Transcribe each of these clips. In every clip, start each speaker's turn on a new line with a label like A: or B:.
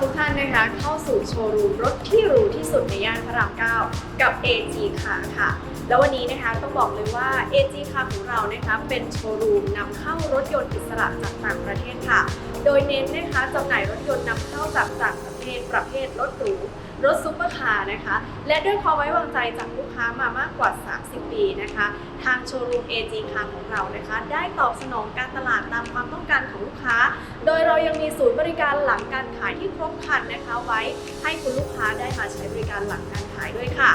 A: ทุกท่านนะคะเข้าสู่โชว์รูมรถที่หรูที่สุดในย่านพระราม 9 กับ AG ค่ะค่ะ แล้ววันนี้นะคะต้องบอกเลยว่า AG ค่ะของเรานะคะเป็นโชว์รูมนำเข้ารถยนต์อิสระจากต่างประเทศค่ะ โดยเน้นนะคะจำหน่ายรถยนต์นำเข้าจากต่างประเทศประเภทรถหรู รถซุปเปอร์คาร์นะคะ และด้วยความไว้วางใจจากลูกค้ามามากกว่า 30 ปีนะคะ ทางโชว์รูม AG Car ของเรานะคะ ได้ตอบสนองการตลาดตามความต้องการของลูกค้า โดยเรายังมีศูนย์บริการหลังการขายที่ครบครันนะคะ ไว้ให้คุณลูกค้าได้มาใช้บริการหลังการขายด้วยค่ะ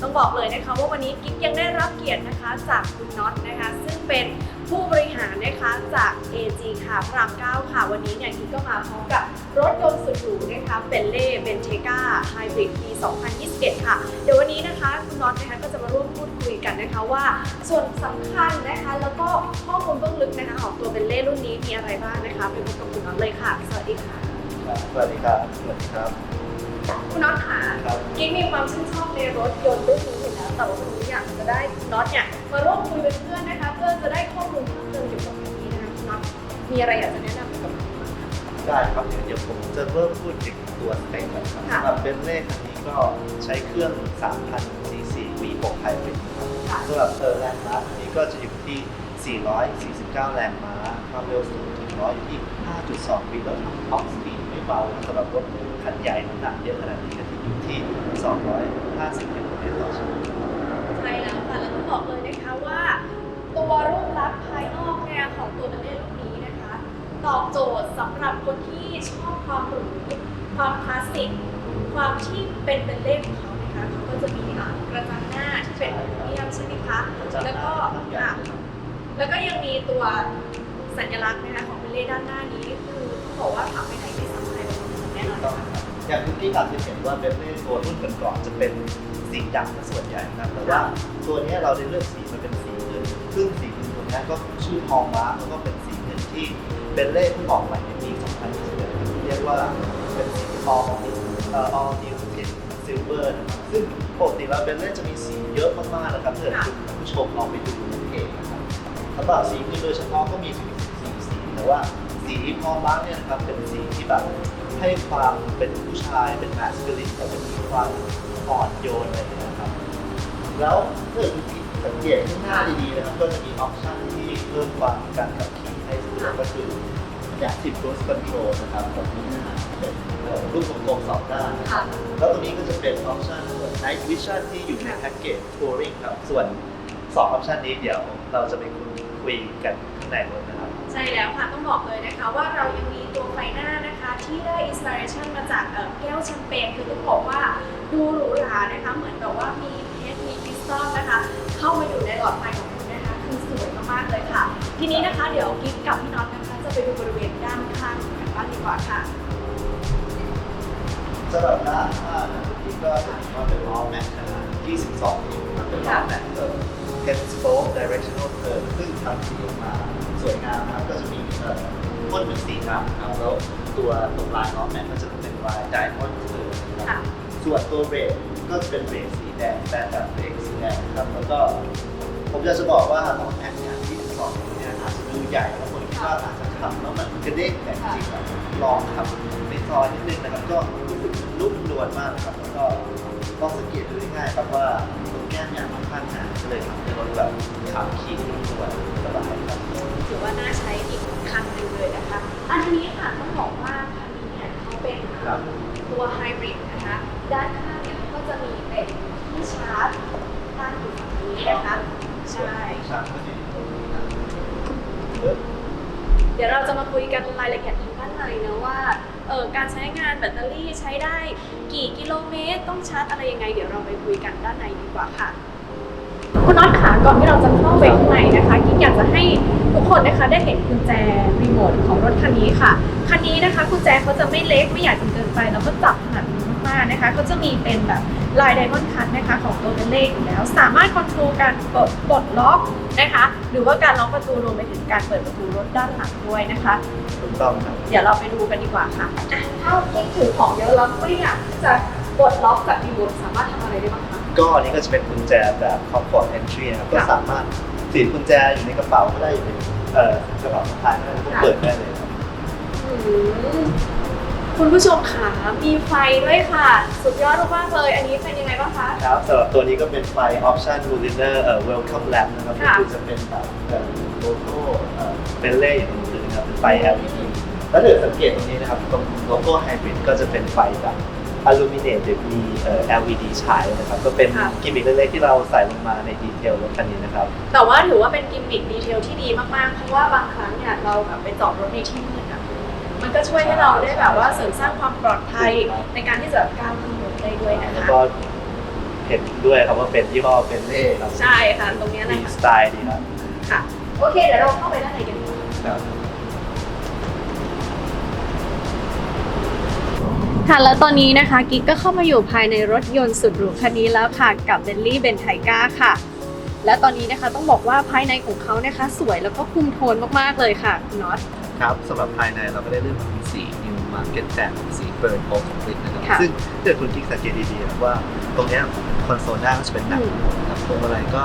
A: ต้องบอกเลยนะคะว่าวันนี้กิ๊กยังได้รับเกียรตินะคะจากคุณน็อตนะคะ ซึ่งเป็น ผู้บริหารนะคะจาก AG ค่ะพระราม9ค่ะ วันนี้เนี่ยกิ๊กก็มาพร้อมกับรถยนต์สุดหรูนะคะเบนเล่เบนเทกาไฮบริดปี 2021 ค่ะ เดี๋ยววันนี้นะคะคุณน็อตนะคะก็จะมาร่วมพูดคุยกันนะคะว่า ส่วนสำคัญนะคะแล้วก็ข้อมูลเบื้องลึกนะคะของตัวเบนเล่รุ่นนี้มีอะไรบ้างนะคะไปพบกับคุณน็อตเลยค่ะ สวัสดีค่ะ
B: สวัสดีครับ สวัสดีครับ
A: คุณน็อตค่ะ
B: ครับ
A: กิ๊กมีความชื่นชอบในรถยนต์รุ่นนี้อยู่แล้วแต่ว่าวันนี้อยากจะได้คุณน็อตเนี่ยมาร่วมคุยเป็นเพื่อนนะคะ เพื่อจะได้ข้อมูลเพิ่มเติมเกี่ยวกับคันนี้นะคะคุณน็อตมีอะไรอยากจะแนะนำเกี่ยวกับคันนี้บ้างคะ
B: ได้ครับเดี๋ยวผมจะเริ่มพูดถึงตัวสเปคก่อนครับ
A: ค่ะ
B: สำหรับเบนเล่คันนี้ก็ใช้เครื่อง 3,000 cc V6 Hybrid ครับ
A: ค่ะ
B: สำหรับเออแรงม้าคันนี้ก็จะอยู่ที่ 449 แรงม้า ความเร็วสูงถึงร้อยอยู่ที่ 5.2 วิแล้วทำท็อปสปีดไม่เบาสำหรับรถ คันใหญ่น้ำหนักเยอะขนาดนี้ก็จะอยู่ที่ 250กิโลเมตรต่อชั่วโมง
A: ใช่แล้วค่ะแล้วต้องบอกเลยนะคะว่า ตัวรูปลักษณ์ภายนอกเนี่ยของตัวเบนเล่รุ่นนี้นะคะ ตอบโจทย์สำหรับคนที่ชอบความหรูความคลาสสิกความที่เป็นเบนเล่ของเขานะคะเขาก็จะมีอ่ากระจังหน้าที่เป็นอลูมิเนียมใช่ไหมคะแล้วก็อะแล้วก็ยังมีตัวสัญลักษณ์นะคะของเบลเล่ด้านหน้านี้คือเขาบอกว่าขับไปไหน ไม่ซ้ำใครเป็นคนแน่นอน
B: ต้อง
A: ค
B: รับอย่างที่อาจจะเห็นว่าเบนเล่ตัวรุ่นก่อนๆจะเป็นสีดำซะส่วนใหญ่นะครับแต่ว่าตัวเนี้ยเราได้เลือกสีมาเป็นสีเงินซึ่งสีเงินตัวเนี้ยก็ชื่อทองม้าแล้วก็เป็นสีเงินที่เบนเล่เพิ่งออกใหม่ในปี2021เรียกว่าเป็นสี all เอ่อ all new tint silver นะครับซึ่งปกติแล้วเบนเล่จะมีสีเยอะมากๆนะครับถ้าเกิดคุณผู้ชมลองไปดูในเพจนะครับสำหรับสีเงินโดยเฉพาะก็มีสีสีแต่ว่าสีทองม้าเนี่ยนะครับเป็นสีที่แบบ ให้ความเป็นผู้ชายเป็นแมสคูลินแต่เป็นมีความอ่อนโยนอะไรอย่างเงี้ยนะครับ แล้วถ้าเกิดคุณสังเกตข้างหน้าดีๆนะครับก็จะมีออปชันที่เพิ่มความการขับขี่ให้สะดวกก็คือ Active Cruise Control นะครับแบบนี้นะเป็นเอ่อรูปวงกลมสองด้าน
A: ค่ะ
B: แล้วตรงนี้ก็จะเป็นออปชัน Night Vision ที่อยู่ในแพ็กเกจ Touring ครับ ส่วนสองออปชันนี้เดี๋ยวเราจะไปคุยกันข้างในรถนะครับ
A: ใช่แล้วค่ะ ต้องบอกเลยนะคะว่าเรายังมีตัวไฟหน้านะคะ ที่ได้อินสปิเรชันมาจากเอ่อแก้วแชมเปญคือต้องบอกว่าดูหรูหรานะคะ เหมือนแบบว่ามีเพชรมีคริสตัลนะคะ เข้ามาอยู่ในหลอดไฟของคุณนะคะ คือสวยมากๆเลยค่ะ ทีนี้นะคะเดี๋ยวกิ๊กกับพี่น็อตนะคะจะไปดูบริเวณด้านข้างกันบ้างดีกว่าค่ะ
B: สำหรับด้านข้างนะที่ก็จะมีว่าเป็นล้อแม็กขนาด 22 นิ้วครับเป็นล้อแม็กเอ่อ head spoke directional curve ซึ่งทำสีออกมา สวยงามนะครับก็จะมีเอ่อพ่นเป็นสีดำครับแล้วตัวตรงลายล้อแม็กก็จะเป็นลาย diamond curve นะค
A: ค่ะ
B: รับส่วนตัวเบรกก็จะเป็นเบรกสีแดงแต่แบบเบรกสีแดงครับแล้วก็ผมอยากจะบอกว่าล้อแม็กเนี่ย22นิ้วเนี่ยอาจจะดูใหญ่แล้วคนคิดว่าอาจจะขับแล้วมันกระเด้งแต่จริงๆอะลองขับในซอยนิดนึงนะครับก็รู้สึกนุ่มนวลมากนะครับแล้วก็ลองสังเกตดูง่ายๆครับว่า ตรงแก้มเนี่ยค่อนข้างหนาก็เลยทำให้รถแบบขับขี่นุ่มนวลสบายครับ
A: ถือว่าน่าใช้อีกคันหนึ่งเลยนะคะ อันนี้ค่ะต้องบอกว่าคันนี้เนี่ยเขาเป็น
B: ครับ
A: ตัวไฮบริดนะคะ ด้านข้างเนี่ยก็จะมีเป็นที่ชาร์จตั้งอยู่ฝั่งนี้นะคะ ใช่
B: ช่างก็จะอยู่ตรงนี้นะ
A: เดี๋ยวเราจะมาคุยกันรายละเอียดทางด้านในนะว่า เออการใช้งานแบตเตอรี่ใช้ได้กี่กิโลเมตร ต้องชาร์จอะไรยังไง เดี๋ยวเราไปคุยกันด้านในดีกว่าค่ะ คุณน็อตขาก่อนที่เราจะเข้าไปข้างในนะคะกิ๊กอยากจะให้ทุกคนนะคะได้เห็นกุญแจรีโมทของรถคันนี้ค่ะ คันนี้นะคะกุญแจเขาจะไม่เล็กไม่ใหญ่จนเกินไป แล้วก็จับถนัดมือมากๆนะคะเขาจะมีเป็นแบบ ลายไดมอนด์คัทนะคะของตัวเป็นเลขอยู่แล้ว สามารถคอนโทรลการปลดปลดล็อกนะคะ หรือว่าการล็อกประตูรวมไปถึงการเปิดประตูรถด้านหลังด้วยนะคะ
B: ถูกต้องครับ
A: เดี๋ยวเราไปดูกันดีกว่าค่ะอะถ้ากิ๊กถือของเยอะแล้วไม่อยากที่จะปลดล็อกจากรีโมทสามารถทำอะไรได้บ้างคะ
B: ก็อันนี้ก็จะเป็นกุญแจแบบ comfort entry นะครับก็
A: ค่ะ
B: สามารถติดกุญแจอยู่ในกระเป๋าก็ได้อยู่ในเอ่อกระเป๋าสะพายก็ได้แล้วก็เปิดได้เลยครับ
A: อืม คุณผู้ชมค่ะมีไฟด้วยค่ะ สุดยอดมากๆเลย อันนี้เป็นยังไงบ้างคะ
B: ครับสำหรับตัวนี้ก็เป็นไฟ Option Lunar เอ่อ Welcome Lamp นะครับก็
A: ค่ะ
B: คือจะเป็นแบบเอ่อโลโก้เบลเล่อยู่ตรงนี้นะครับเป็นไฟ LED แล้วเดี๋ยวสังเกตตรงนี้นะครับ ตรงโลโก้ไฮบริดก็จะเป็นไฟแบบอลูมิเนตหรือมีเอ่อ LED ฉายนะครับ ก็เป็น
A: ค่ะ
B: กิมมิคเล็กๆที่เราใส่ลงมาในดีเทลรถคันนี้นะครับ
A: แต่ว่าถือว่าเป็นกิมมิคดีเทลที่ดีมากๆ เพราะว่าบางครั้งเนี่ยเราแบบไปจอดรถในที่มืดอะ มันก็ช่วยให้เราได้แบบว่าเสริมสร้างความปลอดภัยในการที่จะก้าวขึ้นรถได้ด้วยนะ
B: แล้ว
A: คะ
B: ก็เห็นด้วยครับว่าเป็นยี่ห้อเบลเล่ครับ
A: ใช่ค่ะ ตรงเนี้ย
B: มี
A: นะคะ
B: สไตล์ดีครับ
A: ค่ะ โอเค เดี๋ยวเราเข้าไปด้านในกันดีกว่า
B: ครับ
A: ค่ะแล้วตอนนี้นะคะกิ๊กก็เข้ามาอยู่ภายในรถยนต์สุดหรูคันนี้แล้วค่ะ กับ b e n t l e y b e n t a i g a ค่ะ และตอนนี้นะคะต้องบอกว่าภายในของเขานะคะ สวยแล้วก็คุมโทนมากๆเลยค่ะคุณน็อต
B: ครับสำหรับภายในเราก็ได้เลือกมาเป็นสี New Market Tan สีเบิร์นโอของลินะครับ
A: ค่ะ
B: ซึ่งถ้าเกิดคุณกิ๊กสังเกตดีๆนะว่าตรงเนี้ยคอนโซลหน้าก็จะเป็นหนัง
A: อืม
B: นะครับพวงมาลัยก็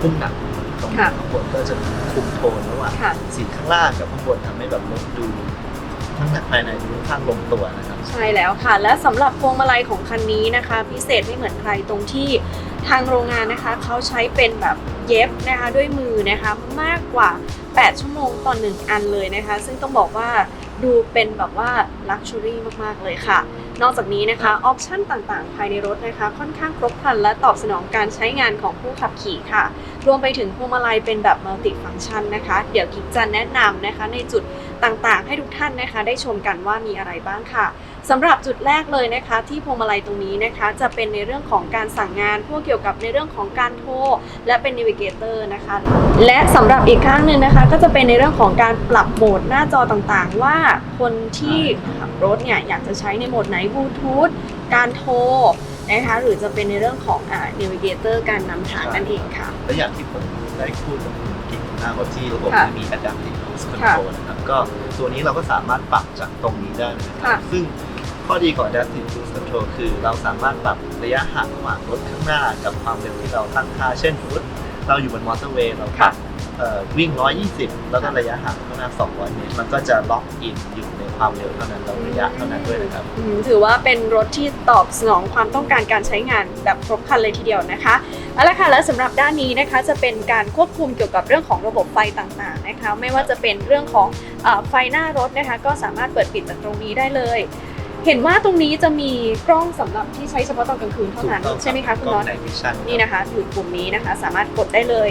B: พุ่มหนังตรง
A: ค่ะ
B: ข้างบนก็จะคุมโทนระหว่าง
A: ค่ะ
B: สีข้างล่างกับข้างบนทำให้แบบรถดูทั้งภายในดูค่อนข้างลงตัวนะครับ
A: ใช่แล้วค่ะ และสำหรับพวงมาลัยของคันนี้นะคะ พิเศษไม่เหมือนใครตรงที่ ทางโรงงานนะคะเขาใช้เป็นแบบเย็บนะคะด้วยมือนะคะมากกว่า 8 ชั่วโมงต่อหนึ่งอันเลยนะคะ ซึ่งต้องบอกว่าดูเป็นแบบว่าลักชัวรี่มาก ๆ เลยค่ะ นอกจากนี้นะคะออปชั่นต่างๆ ภายในรถนะคะ ค่อนข้างครบครันและตอบสนองการใช้งานของผู้ขับขี่ค่ะ รวมไปถึงพวงมาลัยเป็นแบบมัลติฟัง c t ชันนะคะ เดี๋ยวกิ๊กจะแนะนำนะคะ ในจุดต่างๆ ให้ทุกท่านนะคะ ได้ชมกันว่ามีอะไรบ้างค่ะสำหรับจุดแรกเลยนะคะ ที่พวงมาลัยตรงนี้นะคะ จะเป็นในเรื่องของการสั่งงานพวกเกี่ยวกับในเรื่องของการโทรและเป็น Navigator นะคะ และสำหรับอีกข้างหนึ่งนะคะ ก็จะเป็นในเรื่องของการปรับโหมดหน้าจอต่างๆ ว่าคนที่ขับรถเนี่ยอยากจะใช้ในโหมดไหนบลูทูธการโทร นะคะหรือจะเป็นในเรื่องของอ่า Navigator การนำทางนั่นเองค่ะ
B: และอย่างที่ผมได้พูดกับคุณกิ๊กหน้าว่าที่ระบบ
A: ค่ะ
B: ที่มี Adaptive Cruise
A: ค่ะ
B: Control นะครับก็ตัวนี้เราก็สามารถปรับจากตรงนี้ได้เลยนะค
A: ค่ะ
B: รับซึ่งข้อดีของ Adaptive Cruise Control คือเราสามารถปรับระยะห่างระหว่างรถข้างหน้ากับความเร็วที่เราตั้งค่าเช่นสมมติเราอยู่บนมอเตอร์เวย์เราขับเอ่อวิ่ง 120 แล้วก็ระยะห่างข้างหน้า 200 เมตร มันก็จะล็อกอินอยู่ใน ความเร็วเท่านั้นแล้วระยะเท่านั้นด้วยนะครับ
A: อืมถือว่าเป็นรถที่ตอบสนองความต้องการการใช้งานแบบครบครันเลยทีเดียวนะคะเอาละค่ะแล้วสำหรับด้านนี้นะคะจะเป็นการควบคุมเกี่ยวกับเรื่องของระบบไฟต่างๆนะคะ ไม่ว่าจะเป็นเรื่องของเออไฟหน้ารถนะคะ ก็สามารถเปิดปิดจากตรงนี้ได้เลย เห็นว่าตรงนี้จะมีกล้องสำหรับที่ใช้เฉพาะตอนกลางคืนเท่านั้น
B: ถูกต้อง
A: ใช่ไหมคะคุณ
B: กล้
A: น็
B: อ
A: องต
B: ในวิชั่น
A: นี่นะคะอยู่ปุ่มนี้นะคะสามารถกดได้เลย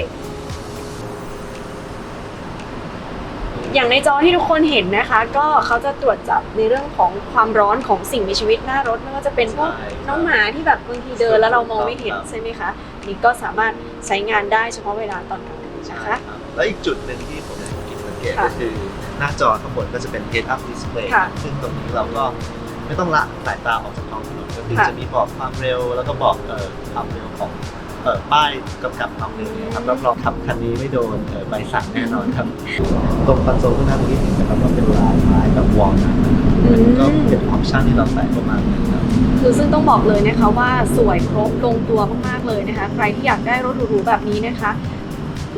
A: อย่างในจอที่ทุกคนเห็นนะคะ ก็เขาจะตรวจจับในเรื่องของความร้อนของสิ่งมีชีวิตหน้ารถไม่ว่าจะเป็นพวก
B: ใช่ครับ
A: น้องหมาที่แบบบางทีเดินแล้วเรามองไม่เห็น
B: ครับ
A: ใช่ไหมคะนี่ก็สามารถใช้งานได้เฉพาะเวลาตอนกลางคืน
B: ใช่
A: นะ
B: ครั
A: คะ
B: บแล้วอีกจุดหนึ่งที่ผมอยากให้กินสังเกต
A: ค่ะ
B: ก็คือหน้าจอข้างบนก็จะเป็น head up display
A: ค่ะ
B: ซึ่งตรงนี้เราก็ไม่ต้องละสายตาออกจากท้องถนนก็คือ
A: ค่ะ
B: จะมีบอกความเร็วแล้วก็บอกเอ่อความเร็วของ เอ่อป้ายกำกับความเร็วเนี่ยครับรับรองขับคันนี้ไม่โดนเอ่อใบสั่งแน่นอนครับตรงคอนโซลข้างหน้าตรงนี้เห็นนะครับว่าเป็นลายไม้แบบวอลนัทมันก็เป็นออปชั่นที่เราใส่เข้ามานะครับ
A: คือซึ่งต้องบอกเลยนะคะว่าสวยครบลงตัวมากๆเลยนะคะ ใครที่อยากได้รถหรูๆแบบนี้นะคะ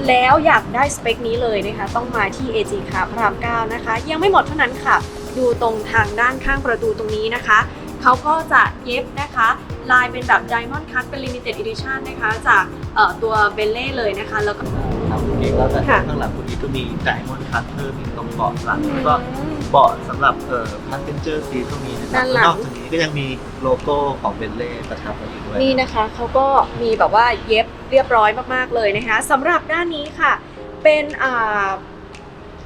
A: แล้วอยากได้สเปคนี้เลยนะคะ ต้องมาที่ AG ค่ะพระราม9นะคะ ยังไม่หมดเท่านั้นค่ะ ดูตรงทางด้านข้างประตูตรงนี้นะคะ เขาก็จะเย็บนะคะ ลายเป็นแบบ Diamond Cut เป็น Limited Edition นะคะ จากเอ่อตัวเบลเล่เลยนะคะ แล้วก็
B: ครับคุณกิ๊กแล้วก็
A: ค่ะ
B: ข้างหลังคุณกิ๊กก็มีไดมอนด์คัตเพิ่มอีกตรงเบาะหลังแล้วก็เบาะสำหรับเอ่อ passenger seat ก็มีนะครับ
A: ด้านหลัง
B: นอกจากนี้ก็ยังมีโลโก้ของเบนเล่ประทับไว้อยู่ด้วย
A: นี่นะคะเขาก็มีแบบว่าเย็บเรียบร้อยมากๆเลยนะคะสำหรับด้านนี้ค่ะ เป็นอ่า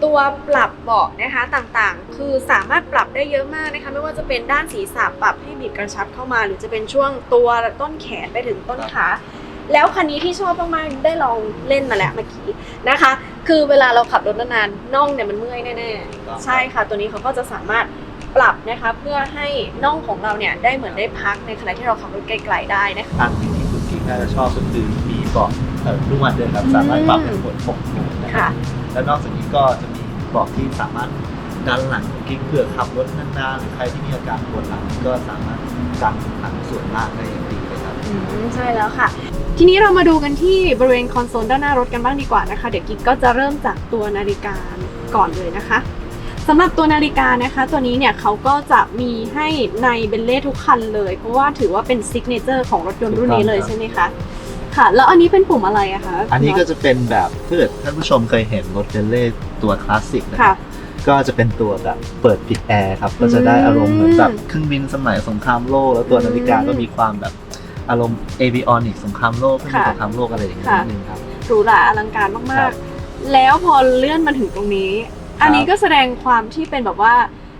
A: ตัวปรับเบาะนะคะต่างๆ คือสามารถปรับได้เยอะมากนะคะไม่ว่าจะเป็นด้านศีรษะปรับให้บีบกระชับเข้ามา หรือจะเป็นช่วงตัวต้นแขนไปถึงต้นขาแล้วคันนี้ที่ชอบมากๆได้ลองเล่นมาแล้วเมื่อกี้นะคะ คือเวลาเราขับรถนานๆน่องเนี่ยมันเมื่อยแน่ๆใช่ค่ะ ตัวนี้เขาก็จะสามารถปรับนะคะเพื่อให้น่องของเราเนี่ยได้เหมือนได้พักในขณะที่เราขับรถไกลๆได้นะคะ
B: อันหนึงที่คุณกิ๊กน่าจะชอบก็คือมีเบาะเอ่อนวดด้วยครับสามารถปรับเป็นผลหกโหมดนะครั
A: ค่ะ
B: บแล้วนอกจากนี้ก็จะ บาะที่สามารถดันหลังกิ๊กเพื่อขับรถนานๆหรือใครที่มีอาการปวดหลังก็สามารถกันหลังส่วนล่างได้อย่างดีเลยครับ
A: อืมใช่แล้วค่ะ ทีนี้เรามาดูกันที่บริเวณคอนโซลด้านหน้ารถกันบ้างดีกว่านะคะ เดี๋ยวกิ๊กก็จะเริ่มจากตัวนาฬิกาก่อนเลยนะคะสำหรับตัวนาฬิกานะคะ ตัวนี้เนี่ยเขาก็จะมีให้ในเบลเล่ทุกคันเลย เพราะว่าถือว่าเป็นซิกเนเจอร์ของรถยนต์รุ่นนี้เลยใช่ไหมคะ ค่ะ แล้วอันนี้เป็นปุ่มอะไรอะคะ
B: อันนี้ก็จะเป็นแบบถ้าเกิดท่านผู้ชมเคยเห็นรถเบนเล่ตัวคลาสสิกนะค
A: ค่ะ
B: รับก็จะเป็นตัวแบบเปิดปิดแอร์ครับ ก็จะได้อารมณ์เหมือนแบบเครื่องบินสมัยสงครามโลก แล้วตัวนาฬิกาก็มีความแบบอารมณ์เอวิออนิกสงครามโลกเครื่องบิน
A: ค่ะ
B: สงครามโลกอะไรอย่างเงี้ย
A: ค่ะ
B: นิดนึงครับ
A: หรูหราอลังการ
B: ครั
A: มาก
B: บ
A: ๆแล้วพอเลื่อนมาถึงตรงนี้ อันนี้ก็แสดงความที่เป็นแบบว่า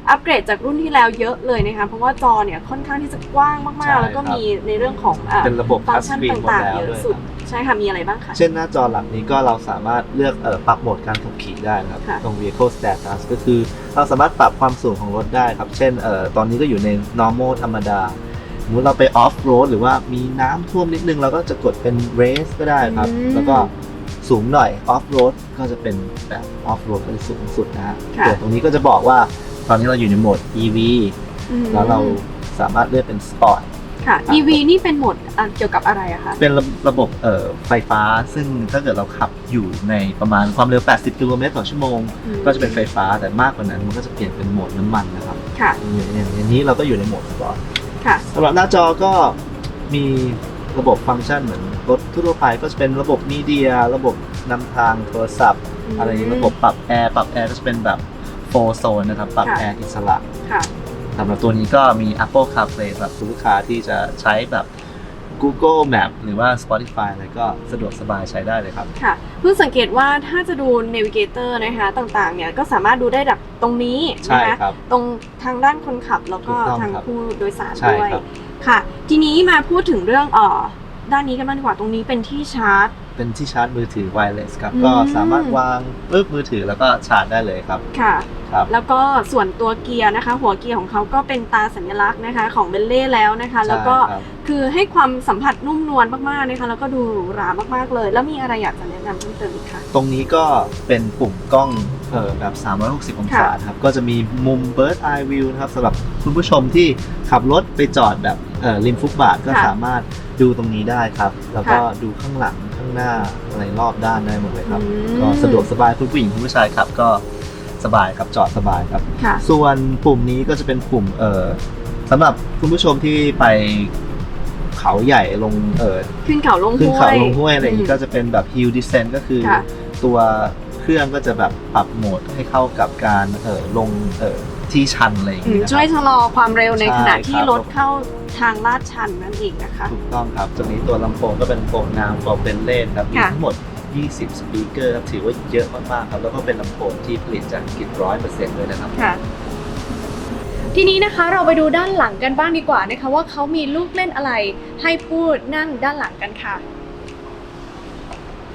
A: อัปเกรดจากรุ่นที่แล้วเยอะเลยนะคะเพราะว่าจอเนี่ยค่อนข้างที่จะกว้างมากๆ แล้วก็มีในเรื่องของอะ
B: เป็นระบบ
A: ฟั
B: ทั
A: ง
B: ช
A: ก์ชัน
B: สกรีนหมด
A: ต่าง
B: แล้
A: ๆ
B: ว
A: เยอะ
B: ด้วย
A: สุด
B: ครับ
A: ใช่ค่ะมีอะไรบ้างคะ
B: เช่นหน้าจอหลักนี้ก็เราสามารถเลือกเอ่อปรับโหมดการขับขี่ได้นะครับ
A: ค่ะ
B: ตรง vehicle status ก็คือเราสามารถปรับความสูงของรถได้ครับ เช่นเอ่อตอนนี้ก็อยู่ใน normal ธรรมดาสมมติเราไป off road หรือว่ามีน้ำท่วมนิดนึงเราก็จะกดเป็น race ก็ได้ครับ
A: อืม
B: แล้วก็สูงหน่อย off road ก็จะเป็นแบบ off road ก็จะสูงสุดนะฮะ
A: ค่ะ
B: เดี๋ยวตรงนี้ก็จะบอกว่า ตอนนี้เราอยู่ในโหมด EV
A: อืม
B: แล้วเราสามารถเลือกเป็น sport
A: ค่ะ
B: ครับ
A: EV นี่เป็นโหมดอะเกี่ยวกับอะไรอะคะ
B: เป็นระระบบเอ่อไฟฟ้า ซึ่งถ้าเกิดเราขับอยู่ในประมาณความเร็ว 80 กิโลเมตรต่อชั่วโมง
A: อืม
B: ก็จะเป็นไฟฟ้าแต่มากกว่านั้นมันก็จะเปลี่ยนเป็นโหมดน้ำมันนะครับ
A: ค่ะ
B: อย่างอย่างอย่างนี้เราก็อยู่ในโหมดสปอร์ต
A: ค่ะ
B: สำหรับหน้าจอก็มีระบบฟังก์ชันเหมือนรถทั่วไปก็จะเป็นระบบมีเดีย ระบบนำทางโทรศัพท์ อะไรอย่างนี้ระบบปรับแอร์ปรับแอร์ก็จะเป็นแบบ โฟโซนนะครับ ปรับ
A: ค่ะ
B: แอร์อิสระ
A: ค่ะ
B: สำหรับตัวนี้ก็มี Apple CarPlay สำหรับคุณลูกค้าที่จะใช้แบบ Google Map หรือว่า Spotify อะไรก็สะดวกสบายใช้ได้เลยครับ
A: ค่ะเพิ่งสังเกตว่าถ้าจะดู Navigator นะคะต่างๆ เนี่ยก็สามารถดูได้จากตรงนี้
B: ใช่
A: นะคะ
B: ครับ
A: ตรงทางด้านคนขับแล้วก็
B: ถูกต้อง
A: ทาง
B: ครับ
A: ผู้โดยสาร
B: ใช่
A: ด้วย
B: ครับ
A: ค่ะ ทีนี้มาพูดถึงเรื่องเอ่อด้านนี้กันบ้างดีกว่าตรงนี้เป็นที่ชาร์จ
B: เป็นที่ชาร์จมือถือ wireless ครับ
A: อืม
B: ก็สามารถวางปึ๊บมือถือแล้วก็ชาร์จได้เลยครับ
A: ค่ะ
B: ครับ
A: แล้วก็ส่วนตัวเกียร์นะคะ หัวเกียร์ของเขาก็เป็นตาสัญลักษณ์นะคะ ของเบลเล่แล้วนะคะ แล้วก็
B: ใช่ครับ
A: คือให้ความสัมผัสนุ่มนวลมากๆนะคะ แล้วก็ดูหรูหรามากๆเลย แล้วมีอะไรอยากจะแนะนำเพิ่มเติมอีกคะ
B: ตรงนี้ก็เป็นปุ่มกล้องเออแบบ 360 องศา
A: ค่ะ
B: ครับ ก็จะมีมุม bird eye view นะครับสำหรับคุณผู้ชมที่ขับรถไปจอดแบบเอ่อริมฟุตบาทก็
A: ค่ะ
B: สามารถ ดูตรงนี้ได้ครับ แล้วก็
A: ค่ะ
B: ดูข้างหลังข้างหน้าอะไรรอบด้านได้หมดเลยครับ
A: อืม
B: ก็สะดวกสบายคุณผู้หญิงคุณผู้ชายขับก็สบายครับจอดสบายครับ
A: ค่ะ
B: ส่วนปุ่มนี้ก็จะเป็นปุ่มเอ่อสำหรับคุณผู้ชมที่ไปเขาใหญ่ลงเอ่อ
A: ขึ้นเขาลง
B: ขึ้น
A: ห้ว
B: เขา
A: ย
B: ลงห้วยอะไรอย่างนี้
A: อืม
B: ก็จะเป็นแบบ hill descent ก็คือ
A: ค่ะ
B: ตัวเครื่องก็จะแบบปรับโหมดให้เข้ากับการเอ่อลงเอ่อ ที่ชันอะไรอย่าง
A: อื
B: นี้
A: ม
B: นะค
A: ช่วย
B: รับ
A: ชะลอความเร็วใน
B: ใช่
A: ขณะที่
B: ครับ
A: รถเข้าทางลาดชันนั่นเองนะคะ
B: ถูกต้องครับตัวนี้ตัวลำโพงก็เป็นลำโพงน้ำฟอร์เบนเล่นครับมี
A: ค่ะ
B: ทั้งหมด 20 สปีกเกอร์ครับถือว่าเยอะมากๆครับแล้วก็เป็นลำโพงที่ผลิตจากอังกฤษร้อยเปอร์เซ็นต์เลยนะครับ
A: ค่ะ ทีนี้นะคะเราไปดูด้านหลังกันบ้างดีกว่านะคะ ว่าเขามีลูกเล่นอะไรให้พูดนั่งด้านหลังกันค่ะ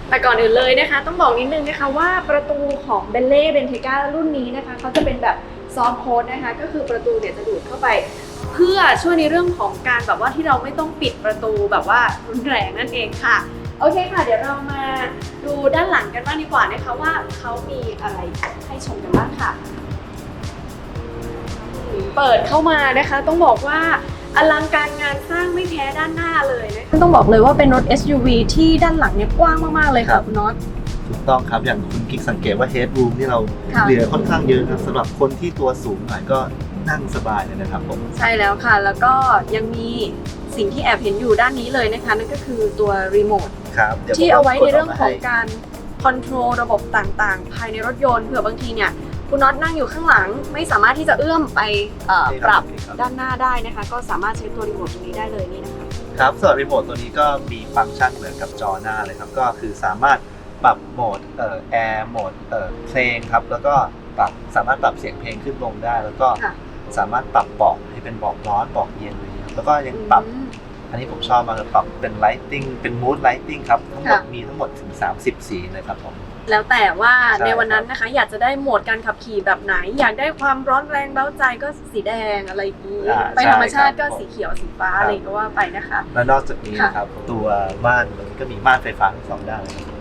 A: แต่ก่อนอื่นเลยนะคะ ต้องบอกนิดนึงนะคะว่าประตูของเบลเล่เบนเทการุ่นนี้นะคะเขาจะเป็นแบบ ซอฟโค้ดนะคะก็คือประตูเนี่ยจะดูดเข้าไป เพื่อช่วยในเรื่องของการแบบว่าที่เราไม่ต้องปิดประตูแบบว่ารุนแรงนั่นเองค่ะโอเคค่ะ เดี๋ยวเรามาดูด้านหลังกันบ้างดีกว่านะคะว่าเขามีอะไรให้ชมกันบ้างค่ะ เปิดเข้ามานะคะ ต้องบอกว่าอลังการงานสร้างไม่แพ้ด้านหน้าเลยนะคะต้องบอกเลยว่าเป็นรถ SUV ที่ด้านหลังเนี่ยกว้างมากๆเลย
B: ค่ะบ
A: คุณน็อต
B: ถูกต้องครับ อย่างคุณกิ๊กสังเกตว่า headroom ที่เรา
A: ค่ะ
B: เหลือค่อนข้างเยอะครับสำหรับคนที่ตัวสูงหน่อยก็นั่งสบายเลยนะครับผม
A: ใช่แล้วค่ะ แล้วก็ยังมีสิ่งที่แอบเห็นอยู่ด้านนี้เลยนะคะ นั่นก็คือตัวรีโมท
B: ครับดี๋ยวผม
A: ที่เอาไว้ในเรื่อง
B: กด
A: ของ
B: มาให้
A: การคอนโทรลระบบต่างๆ ภายในรถยนต์เผื่อบางทีเนี่ย คุณน็อตนั่งอยู่ข้างหลัง ไม่สามารถที่จะเอื้อมไปเอ่อปรับ
B: ครับ
A: ด้านหน้าได้นะคะ ก็สามารถใช้ตัวรีโมทตรงนี้ได้เลยนี่นะคะ
B: ครับส่วนรีโมทตัวนี้ก็มีฟังก์ชันเหมือนกับจอหน้าเลยครับ ก็คือสามารถ ปรับโหมดเอ่อแอร์โหมดเอ่อเพลงครับ แล้วก็ปรับสามารถปรับเสียงเพลงขึ้นลงได้ แล้วก็
A: ค่ะ
B: สามารถปรับเบอกให้เป็นเบอกร้อนเบอกเย็นเลยครับแล้วก็ยังปรับ
A: อืม
B: อันนี้ผมชอบมากเลยปรับเป็น lighting เป็น mood lighting ครับ ทั้งหมด
A: ค่ะ
B: มีทั้งหมดถึง 30 สีเลยครับผม
A: แล้วแต่ว่า
B: ใช่
A: ในวันนั้นนะคะ อยากจะได้โหมดการขับขี่แบบไหน อยากได้ความร้อนแรงเบ้าใจก็สีแดงอะไรอย่างนี้
B: อ่า
A: ไปธรรมชาติ
B: ใช่
A: ก็
B: ครับ
A: สีเขียวสีฟ้า
B: ครับ
A: อะไรก็ว่าไปนะคะ
B: และนอกจากนี้
A: ค่ะ
B: ครับ ตัวม่านมันก็มีม่านไฟฟ้าทั้งสองด้านเลยครับ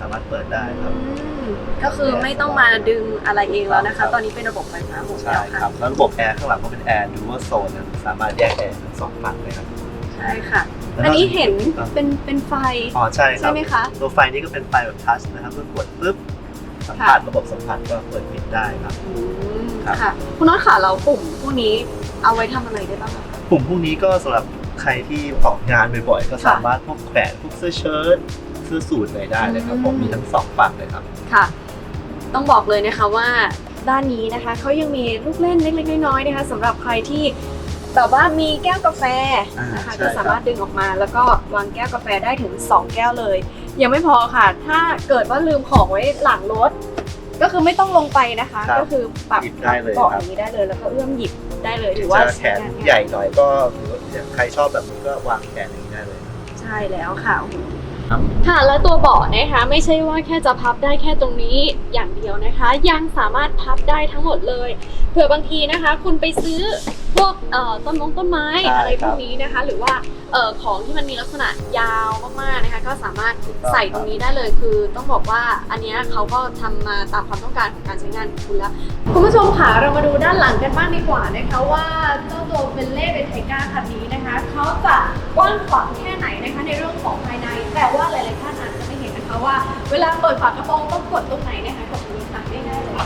B: สามารถเปิดได้ครับ
A: อืมก็คือไม่ต้องมาดึงอะไรเองแล้วนะ
B: ครั
A: คะ
B: บ
A: ตอนนี้เป็นระบบไฟฟ้าหมด
B: ใช่
A: แล้ว
B: ครั
A: ค่ะ
B: บ แล้วระบบแอร์ข้างหลังก็เป็นแอร์ดูว่าโซนนะสามารถแยกแอร์ทั้งสองฝั่งเลยครับ
A: ใช่ค่ะ
B: แล้ว
A: อันนี้เห็น
B: อะ
A: เป็นเป็นไฟ
B: อ๋อใช่ค
A: ใช่
B: รับ
A: ไหมคะ
B: ตัวไฟนี้ก็เป็นไฟแบบทัชนะครับก็กดปุ๊บสัมผัสระบบสัมผัสก็เปิดปิดได้ครับ
A: อืม
B: ครับ
A: ค่ะ คุณน็อตค่ะเราปุ่มพวกนี้เอาไว้ทำอะไรได้บ้างคะ
B: ปุ่มพวกนี้ก็สำหรับใครที่ออกงานบ่อยๆ ก็
A: ค่ะ
B: สามารถพวกแขวนพวกเสื้อเชิ้ต เสื้อสูทอะไรได้เลยครับ
A: อืม
B: ผมมีทั้งสองฝั่งเลยครับ
A: ค่ะ ต้องบอกเลยนะคะว่าด้านนี้นะคะเขายังมีลูกเล่นเล็กๆน้อยๆนะคะสำหรับใครที่แบบว่ามีแก้วกาแฟ
B: อ่าน
A: นะคะ
B: ใช่
A: ก็สามารถดึงออกมา แล้วก็วางแก้วกาแฟได้ถึง 2 แก้วเลย ยังไม่พอค่ะ ถ้าเกิดว่าลืมของไว้หลังรถ ก็คือไม่ต้องลงไปนะคะ
B: ครับ
A: ก็คือปรับ
B: หยิบได้เลย
A: เบาะ
B: ค
A: อ
B: รับ
A: ย่างนี้ได้เลยแล้วก็เอื้อมหยิบได้เลย
B: หรื
A: ถื
B: อ
A: อว่า
B: จะแขนใหญ่หน่อยก็หรือว่าใครชอบแบบนี้ก็วางแขนอย่างนี้ได้เลย
A: ใช่แล้วค่ะ
B: ครับ
A: ค่ะและตัวเบาะนะคะไม่ใช่ว่าแค่จะพับได้แค่ตรงนี้อย่างเดียวนะคะ ยังสามารถพับได้ทั้งหมดเลย ผื่อบางทีนะคะ คุณไปซื้อพวกเอ่อต้นมงต้นไม้
B: ใช่
A: อะไรพ
B: ครั
A: ว
B: บ
A: กนี้นะคะ หรือว่าเอ่อของที่มันมีลักษณะยาวมากๆนะคะ ก็สามารถ
B: ถูกต้อง
A: ใส่ตรงนี้ได้เลยคือต้องบอกว่าอันเนี้ยเขาก็ทำมาตามความต้องการของการใช้งานของคุณแล้ว คุณผู้ชมค่ะเรามาดูด้านหลังกันบ้างดีกว่านะคะว่าเจ้าตัวเบนเล่เบนไทก้าคันนี้นะคะเขาจะกว้างขวางแค่ไหนนะคะในเรื่องของภายใน แต่ว่าหลายๆท่านอาจจะไม่เห็นนะคะว่า เวลาเปิดฝากระโปรงต้องกดตรงไหนนะคะกดตรงนี้ค่ะง่ายๆเลย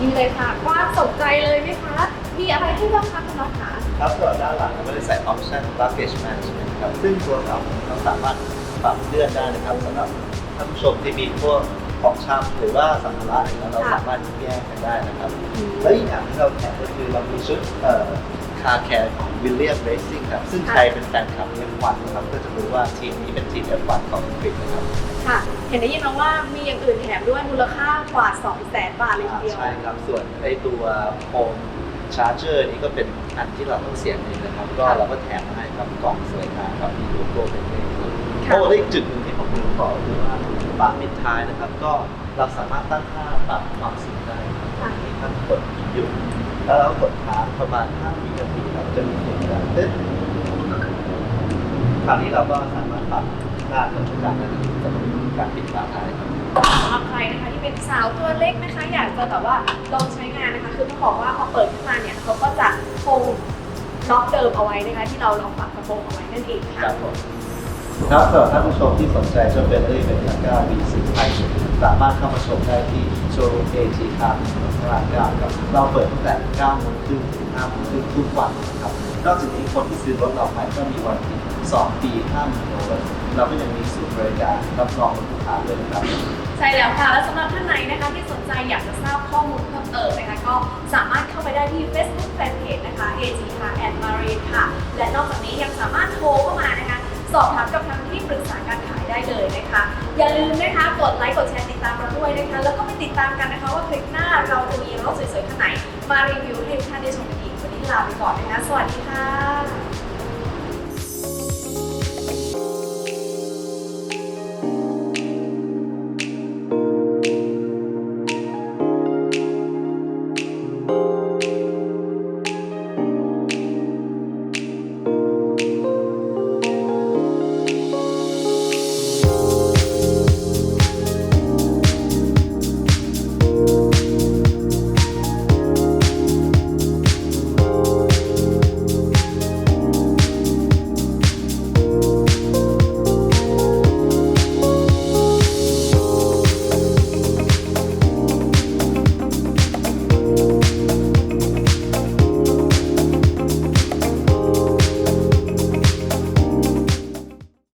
A: นี่เลยค่ะกว้างสนใจเลยไหมคะ มีอะไรให้บ้างคะคุณน้องคะ
B: ครับส่วนด้านหลังเราไม่ได้ใส่ออปชั่น luggage management ครับซึ่งตัวเราเราสามารถปรับเลื่อนได้นะครับสำหรับท่านผู้ชมที่มีพวกของชำหรือว่าสัมภาระอะไรเงี้ยเรา
A: ค่ะ
B: สามารถแยกกันได้นะครับ และอีกอย่างที่เราแถมก็คือเรามีชุดเอ่อ คาร์แคร์ของวิลเลียมเรซิ่งครับ ซึ่ง
A: ค่ะ
B: ใครเป็นแฟนคลับ F1 นะครับก็จะรู้ว่าทีมนี้เป็นทีม F1 ของอังกฤษนะครับ
A: ค่ะ เห็นได้ยินมาว่ามีอย่างอื่นแถมด้วยมูลค่ากว่า 2 0 0 0 0 0บาทเลยทีเดียว
B: ใช่ครับ ส่วนไอตัวโฮมชาร์เจอร์นี้ก็เป็นอันที่เราต้องเสียเองนะครับ ก็เราก็แถมมาให้กับกล่องสวยงามครับมีโลโก้เป็นเลขด้วย
A: ค่ะ
B: โอ้ได้อีกจุดหนึ่งที่ผมลืมบอกก็คือว่าฝาปิดท้ายนะครับ ก็เราสามารถตั้งค่าปรับความสูงได้ครับ
A: ค่ะ
B: มีท่านกดหยุ ดแล้วเรากดค้างประมาณ5วินาทีครับจะมีเสียงดังตึ๊ดคราวนี้เราก็สามารถปรับหน้าของทุการได้สำหรับการปิดฝาท้ายครับ
A: สำหรับใครนะคะที่เป็นสาวตัวเล็กนะคะ อยากจะแบบว่าลองใช้งานนะคะ คือต้องบอกว่าพอเปิดขึ้นมาเนี่ยเขาก็จะคงล็อกเดิมเอาไว้นะคะ ที่เราล็อกฝากระโปรงเอาไว้นั่นเองค่ะ
B: รับผม ครับสำหรับท่านผู้ชมที่สนใจเจ้าเบลลี่เป็นทักก้าวีสิบไทยสามารถเข้ามาชมได้ที่โชว์รูมเอทีคาร์ถนนพระรามเก้าครับเราเปิดตั้งแต่9โมงครึ่งถึง5โมงครึ่งทุกวันนะครับนอกจากนี้คนที่ซื้อรถเราไปก็มีวันที่2ปี5หมื่นโลแล้วเราก็ยังมีศูนย์บริการรับรองลูกค้าด้วยนะครับ
A: ใช่แล้วค่ะ และสำหรับท่านไหนนะคะที่สนใจอยากจะทราบข้อมูลเพิ่มเติมนะคะก็สามารถเข้าไปได้ที่ Facebook Fanpage นะคะ AG Car and Marine ค่ะ และนอกจากนี้ยังสามารถโทรเข้ามานะคะ สอบถามกับทางที่ปรึกษาการขายได้เลยนะคะ อย่าลืมนะคะกดไลค์กดแชร์ติดตามเราด้วยนะคะ แล้วก็ไปติดตามกันนะคะว่าคลิปหน้าเราจะมีรถสวยๆคันไหน มารีวิวให้ทุกท่านได้ชมกันอีกวันนี้ลาไปก่อนนะคะ สวัสดีค่ะ